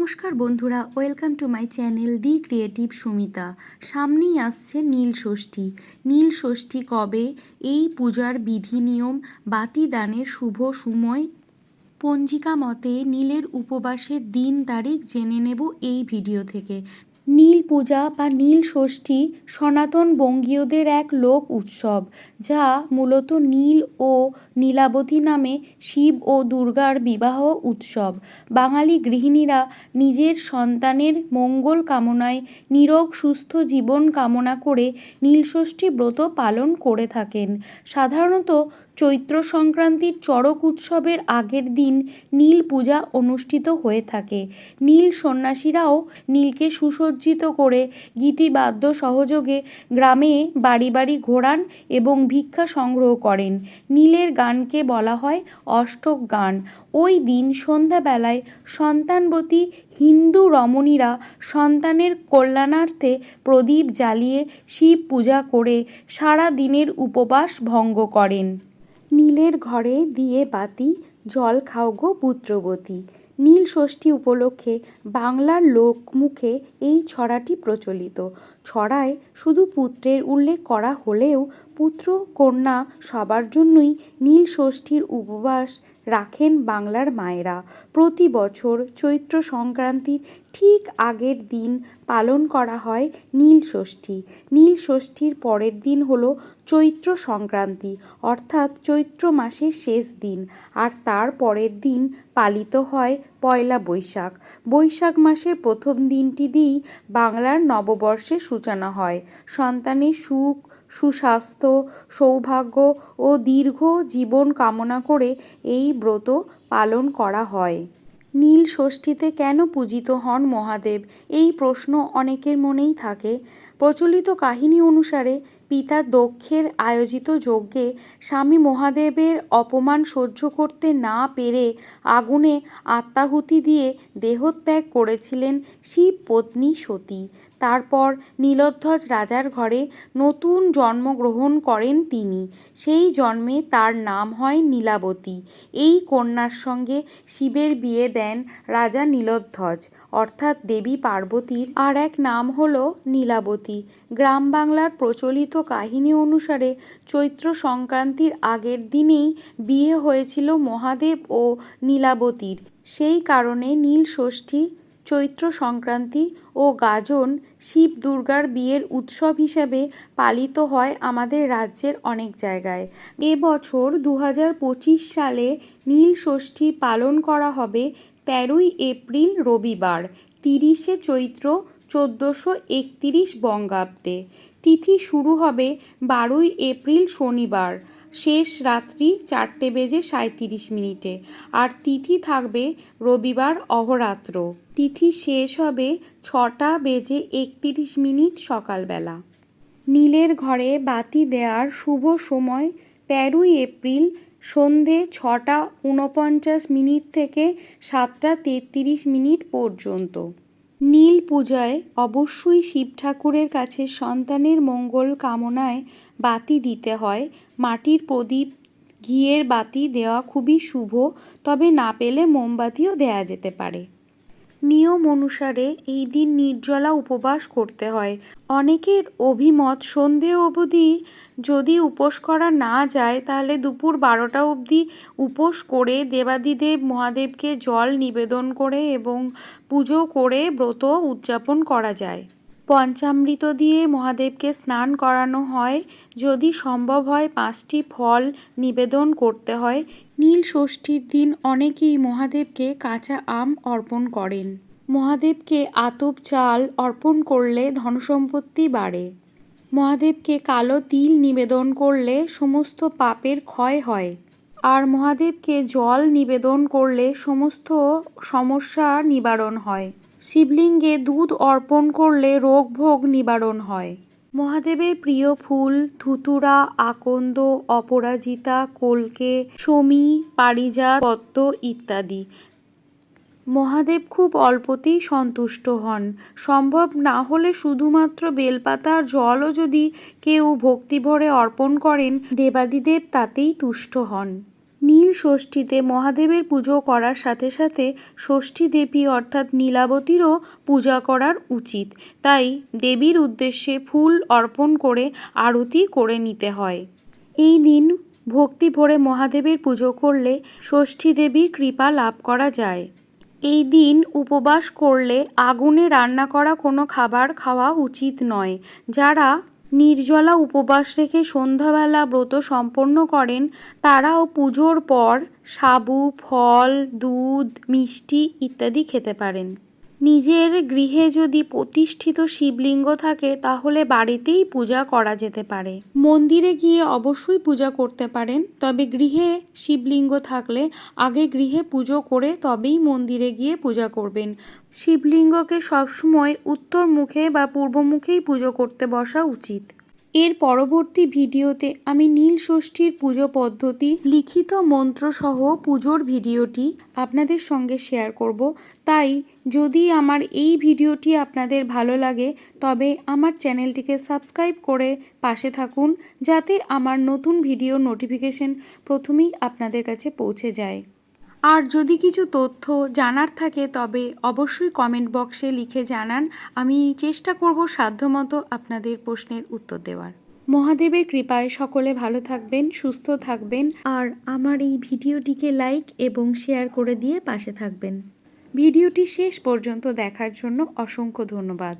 নমস্কার বন্ধুরা, welcome to my channel the creative Sumita. সামনেই আসছে নীল ষষ্ঠী। নীল ষষ্ঠী কবে? এই পূজার বিধি নিয়ম বাতি দানের শুভ সময়। পঞ্জিকা মতে নীলের উপবাসের দিন তারিখ জেনে নেব এই ভিডিও থেকে। নীল পূজা বা নীল ষষ্ঠী সনাতন বঙ্গীয়দের এক লোক উৎসব, যা মূলত নীল ও নীলাবতী নামে শিব ও দুর্গার বিবাহ উৎসব। বাঙালি গৃহিণীরা নিজের সন্তানের মঙ্গল কামনায় নিরোগ সুস্থ জীবন কামনা করে নীলষষ্ঠী ব্রত পালন করে থাকেন। সাধারণত চৈত্র সংক্রান্তির চড়ক উৎসবের আগের দিন নীল পূজা অনুষ্ঠিত হয়ে থাকে। নীল সন্ন্যাসীরাও নীলকে সুসজ্জিত করে গীতিবাদ্য সহযোগে গ্রামে বাড়ি বাড়ি ঘোরান এবং ভিক্ষা সংগ্রহ করেন। নীলের গানকে বলা হয় অষ্টক গান। ওই দিন সন্ধ্যাবেলায় সন্তানবতী হিন্দু রমণীরা সন্তানের কল্যাণার্থে প্রদীপ জ্বালিয়ে শিব পূজা করে সারা দিনের উপবাস ভঙ্গ করেন। নীলের ঘরে দিয়ে বাতি, জল খাও গো পুত্রবতী। নীল ষষ্ঠী উপলক্ষে বাংলার লোকমুখে এই ছড়াটি প্রচলিত। ছড়ায় শুধু পুত্রের উল্লেখ করা হলেও পুত্র, কন্যা সবার জন্যই নীল ষষ্ঠীর উপবাস রাখেন বাংলার মায়েরা। প্রতি বছর চৈত্র সংক্রান্তির ঠিক আগের দিন পালন করা হয় নীল ষষ্ঠী। নীল ষষ্ঠীর পরের দিন হল চৈত্র সংক্রান্তি, অর্থাৎ চৈত্র মাসের শেষ দিন। আর তার পরের দিন পালিত হয় পয়লা বৈশাখ। বৈশাখ মাসের প্রথম দিনটি দিয়েই বাংলার নববর্ষের সূচনা হয়। সন্তানের সুখ সুস্বাস্থ্য, সৌভাগ্য ও দীর্ঘ জীবন কামনা করে এই ব্রত পালন করা হয়। নীল ষষ্ঠীতে কেন পূজিত হন মহাদেব? এই প্রশ্ন অনেকের মনেই থাকে। প্রচলিত কাহিনী অনুসারে পিতা দক্ষের আয়োজিত যজ্ঞে স্বামী মহাদেবের অপমান সহ্য করতে না পেরে আগুনে আত্মাহুতি দিয়ে দেহত্যাগ করেছিলেন শিব পত্নী সতী। তারপর নীলধ্বজ রাজার ঘরে নতুন জন্মগ্রহণ করেন তিনি। সেই জন্মে তার নাম হয় নীলাবতী। এই কন্যার সঙ্গে শিবের বিয়ে দেন রাজা নীলধ্বজ, অর্থাৎ দেবী পার্বতীর। আর এক নাম হল নীলাবতী। গ্রাম বাংলার প্রচলিত কাহিনী অনুসারে চৈত্র সংক্রান্তির আগের দিনেই বিয়ে হয়েছিল মহাদেব ও নীলাবতীর। সেই কারণে নীল ষষ্ঠী, চৈত্র সংক্রান্তি ও গাজন শিব দুর্গার বিয়ের উৎসব হিসেবে পালিত হয় আমাদের রাজ্যের অনেক জায়গায়। এবছর দু হাজার পঁচিশ সালে নীল ষষ্ঠী পালন করা হবে তেরোই এপ্রিল রবিবার, তিরিশে চৈত্র চোদ্দোশো একতিরিশ বঙ্গাব্দে। তিথি শুরু হবে বারোই এপ্রিল শনিবার, শেষ রাত্রি চারটে বেজে সাঁইত্রিশ মিনিটে, আর তিথি থাকবে রবিবার অহরাত্র। তিথি শেষ হবে ছটা বেজে একতিরিশ মিনিট সকালবেলা। নীলের ঘরে বাতি দেওয়ার শুভ সময় তেরোই এপ্রিল সন্ধে ছটা উনপঞ্চাশ মিনিট থেকে সাতটা তেত্রিশ মিনিট পর্যন্ত। নীল পূজায় অবশ্যই শিব ঠাকুরের কাছে সন্তানের মঙ্গল কামনায় বাতি দিতে হয়। মাটির প্রদীপ, ঘিয়ের বাতি দেওয়া খুবই শুভ, তবে না পেলে মোমবাতিও দেয়া যেতে পারে। নিয়ম অনুসারে এই দিন নির্জলা উপবাস করতে হয়। অনেকের অভিমত সন্ধে অবধি যদি উপোস করা না যায়, তাহলে দুপুর বারোটা অবধি উপোস করে দেবাদিদেব মহাদেবকে জল নিবেদন করে এবং পুজো করে ব্রত উদযাপন করা যায়। পঞ্চামৃত দিয়ে মহাদেবকে স্নান করানো হয়। যদি সম্ভব হয়, পাঁচটি ফল নিবেদন করতে হয়। নীল ষষ্ঠীর দিন অনেকেই মহাদেবকে কাঁচা আম অর্পণ করেন। মহাদেবকে আতপ চাল অর্পণ করলে ধনসম্পত্তি বাড়ে। মহাদেবকে কালো তিল নিবেদন করলে সমস্ত পাপের ক্ষয় হয়। আর মহাদেবকে জল নিবেদন করলে সমস্ত সমস্যা নিবারণ হয়। শিবলিঙ্গে দুধ অর্পণ করলে রোগ ভোগ নিবারণ হয়। মহাদেবের প্রিয় ফুল ধুতুরা, আকন্দ, অপরাজিতা, কলকে, শমী, পারিজাত, পদ্ম ইত্যাদি। মহাদেব খুব অল্পতেই সন্তুষ্ট হন। সম্ভব না হলে শুধুমাত্র বেলপাতার জলও যদি কেউ ভক্তিভরে অর্পণ করেন, দেবাদিদেব তাতেই তুষ্ট হন। নীল ষষ্ঠীতে মহাদেবের পুজো করার সাথে সাথে ষষ্ঠী দেবী অর্থাৎ নীলাবতীরও পূজা করার উচিত। তাই দেবীর উদ্দেশ্যে ফুল অর্পণ করে আরতি করে নিতে হয়। এই দিন ভক্তি ভরে মহাদেবের পুজো করলে ষষ্ঠী দেবীর কৃপা লাভ করা যায়। এই দিন উপবাস করলে আগুনে রান্না করা কোনো খাবার খাওয়া উচিত নয়। যারা নির্জলা উপবাস রেখে সন্ধ্যাবেলা ব্রত সম্পন্ন করেন, তারাও পুজোর পর সাবু ফল, দুধ, মিষ্টি ইত্যাদি খেতে পারেন। নিজের গৃহে যদি প্রতিষ্ঠিত শিবলিঙ্গ থাকে, তাহলে বাড়িতেই পূজা করা যেতে পারে। মন্দিরে গিয়ে অবশ্যই পূজা করতে পারেন, তবে গৃহে শিবলিঙ্গ থাকলে, আগে গৃহে পুজো করে তবেই মন্দিরে গিয়ে পূজা করবেন। শিবলিঙ্গকে সবসময় উত্তর মুখে বা পূর্ব মুখেই পুজো করতে বসা উচিত। এর পরবর্তী ভিডিওতে আমি নীল ষষ্ঠীর পুজো পদ্ধতি, লিখিত মন্ত্রসহ পুজোর ভিডিওটি আপনাদের সঙ্গে শেয়ার করব। তাই যদি আমার এই ভিডিওটি আপনাদের ভালো লাগে, তবে আমার চ্যানেলটিকে সাবস্ক্রাইব করে পাশে থাকুন, যাতে আমার নতুন ভিডিও নোটিফিকেশন প্রথমেই আপনাদের কাছে পৌঁছে যায়। আর যদি কিছু তথ্য জানার থাকে, তবে অবশ্যই কমেন্ট বক্সে লিখে জানান। আমি চেষ্টা করব সাধ্যমতো আপনাদের প্রশ্নের উত্তর দেওয়ার। মহাদেবের কৃপায় সকলে ভালো থাকবেন, সুস্থ থাকবেন। আর আমার এই ভিডিওটিকে লাইক এবং শেয়ার করে দিয়ে পাশে থাকবেন। ভিডিওটি শেষ পর্যন্ত দেখার জন্য অসংখ্য ধন্যবাদ।